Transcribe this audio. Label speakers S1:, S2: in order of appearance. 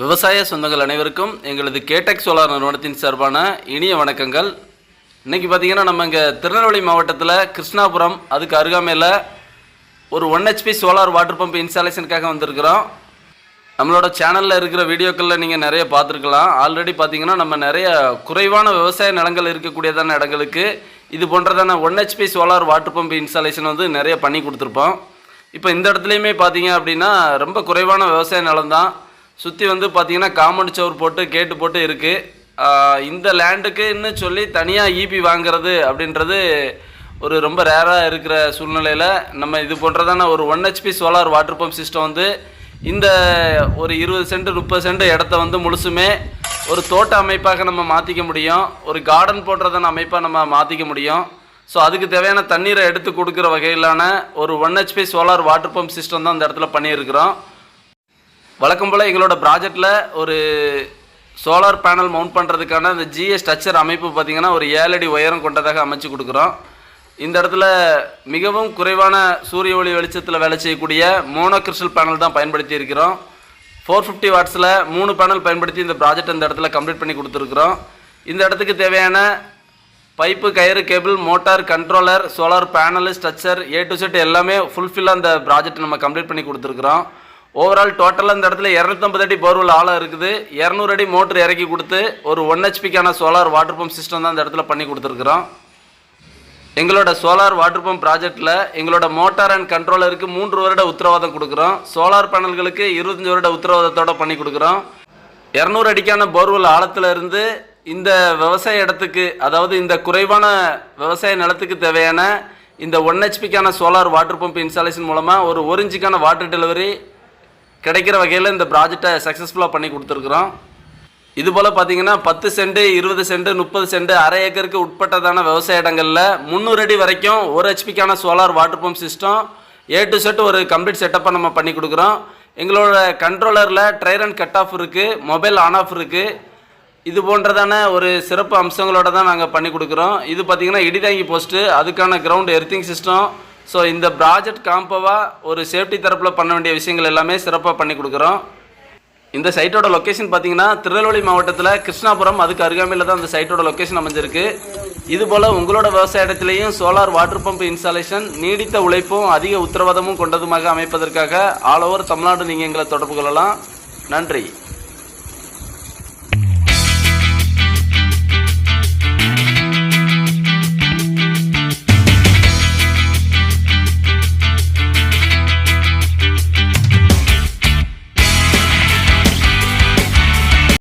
S1: விவசாய சொந்தங்கள் அனைவருக்கும் எங்களது கேடெக் சோலார் நிறுவனத்தின் சார்பான இனிய வணக்கங்கள். இன்றைக்கி பார்த்தீங்கன்னா நம்ம இங்கே திருநெல்வேலி மாவட்டத்தில் கிருஷ்ணாபுரம் அதுக்கு அருகாமையில் ஒரு one HP solar water pump இன்ஸ்டாலேஷனுக்காக வந்திருக்கிறோம். நம்மளோட சேனலில் இருக்கிற வீடியோக்களில் நீங்கள் நிறைய பார்த்துருக்கலாம். ஆல்ரெடி பார்த்தீங்கன்னா நம்ம நிறைய குறைவான விவசாய நிலங்கள் இருக்கக்கூடியதான இடங்களுக்கு இது போன்றதான one HP solar water pump installation வந்து நிறைய பண்ணி கொடுத்துருப்போம். இப்போ இந்த இடத்துலையுமே பார்த்தீங்க அப்படின்னா ரொம்ப குறைவான விவசாய நிலம் தான் சுற்றி வந்து பார்த்தீங்கன்னா காமன் சவர் போட்டு கேட்டு போட்டு இருக்குது இந்த லேண்டுக்குன்னு சொல்லி தனியாக ஈபி வாங்குறது அப்படின்றது ஒரு ரொம்ப ரேராக இருக்கிற சூழ்நிலையில் நம்ம இது போன்றதான ஒரு one HP solar water pump system வந்து இந்த ஒரு இருபது சென்ட் முப்பது சென்ட் இடத்த வந்து முழுசுமே ஒரு தோட்ட அமைப்பாக நம்ம மாற்றிக்க முடியும். ஒரு கார்டன் போன்றதான அமைப்பாக நம்ம மாற்றிக்க முடியும். ஸோ அதுக்கு தேவையான தண்ணீரை எடுத்து கொடுக்குற வகையிலான ஒரு one HP solar water pump system தான் அந்த இடத்துல பண்ணியிருக்கிறோம். வழக்கம் போல் எங்களோட ப்ராஜெக்டில் ஒரு சோலார் பேனல் மவுண்ட் பண்ணுறதுக்கான இந்த ஜிஎஸ் ஸ்ட்ரக்சர் அமைப்பு பார்த்திங்கன்னா ஒரு ஏழு அடி உயரம் கொண்டதாக அமைச்சு கொடுக்குறோம். இந்த இடத்துல மிகவும் குறைவான சூரிய ஒளி வெளிச்சத்தில் வேலை செய்யக்கூடிய மோனோ கிறிஸ்டல் பேனல் தான் பயன்படுத்தி இருக்கிறோம். ஃபோர் ஃபிஃப்டி வாட்ஸில் மூணு பேனல் பயன்படுத்தி இந்த ப்ராஜெக்ட் இந்த இடத்துல கம்ப்ளீட் பண்ணி கொடுத்துருக்குறோம். இந்த இடத்துக்கு தேவையான பைப்பு கயிறு cable motor controller solar panel structure A to Z எல்லாமே ஃபுல்ஃபில்லாக அந்த ப்ராஜெக்ட் நம்ம கம்ப்ளீட் பண்ணி கொடுத்துருக்குறோம். ஓவரால் டோட்டலாக இந்த இடத்துல இரநூத்தம்பது அடி போர்வெல் ஆழம் இருக்குது. இரநூறு அடி மோட்ரு இறக்கி கொடுத்து ஒரு ஒன் ஹெச்பிக்கான சோலார் வாட்டர் பம்ப் சிஸ்டம் தான் இந்த இடத்துல பண்ணி கொடுத்துருக்குறோம். எங்களோட சோலார் வாட்டர் பம்ப் ப்ராஜெக்ட்டில் எங்களோட மோட்டார் அண்ட் கண்ட்ரோலருக்கு மூன்று வருட உத்தரவாதம் கொடுக்குறோம். சோலார் பேனல்களுக்கு இருபத்தஞ்சி வருட உத்தரவாதத்தோட பண்ணி கொடுக்குறோம். இரநூறு அடிக்கான போர்வெல் ஆழத்துல இருந்து இந்த விவசாய இடத்துக்கு அதாவது இந்த குறைவான விவசாய நிலத்துக்கு தேவையான இந்த ஒன் ஹெச்பிக்கான சோலார் வாட்டர் பம்ப் இன்ஸ்டாலேஷன் மூலமாக ஒரு ஒரு இன்ச்சுக்கான வாட்டர் டெலிவரி கிடைக்கிற வகையில் இந்த ப்ராஜெக்டை சக்ஸஸ்ஃபுல்லாக பண்ணி கொடுத்துருக்குறோம். இது போல் பார்த்தீங்கன்னா பத்து சென்ட் இருபது சென்ட் முப்பது சென்ட் அரை ஏக்கருக்கு உட்பட்டதான விவசாய இடங்களில் முந்நூறு அடி வரைக்கும் ஒரு ஹெச்பிக்கான solar water pump system A to Z ஒரு கம்ப்ளீட் செட்டப்பை நம்ம பண்ணி கொடுக்குறோம். எங்களோட கண்ட்ரோலரில் ட்ரைர் அண்ட் கட் ஆஃப் இருக்குது மொபைல் ஆன் ஆஃப் இருக்குது இது போன்றதான ஒரு சிறப்பு அம்சங்களோட தான் நாங்கள் பண்ணி கொடுக்குறோம். இது பார்த்தீங்கன்னா இடிதாங்கி போஸ்ட்டு அதுக்கான கிரவுண்ட் எர்த்திங் சிஸ்டம் ஸோ இந்த ப்ராஜெக்ட் காம்போவாக ஒரு சேஃப்டி தரப்பில் பண்ண வேண்டிய விஷயங்கள் எல்லாமே சிறப்பாக பண்ணி கொடுக்குறோம். இந்த சைட்டோட லொக்கேஷன் பார்த்தீங்கன்னா திருநெல்வேலி மாவட்டத்தில் கிருஷ்ணாபுரம் அதுக்கு அருகாமையில் தான் அந்த சைட்டோட லொக்கேஷன் அமைஞ்சிருக்கு. இது போல் உங்களோட விவசாய இடத்துலையும் சோலார் வாட்டர் பம்ப் இன்ஸ்டாலேஷன் நீடித்த உழைப்பும் அதிக உத்தரவாதமும் கொண்டதுமாக அமைப்பதற்காக ஆல் ஓவர் தமிழ்நாடு நீங்கள் எங்களை தொடர்பு கொள்ளலாம். நன்றி.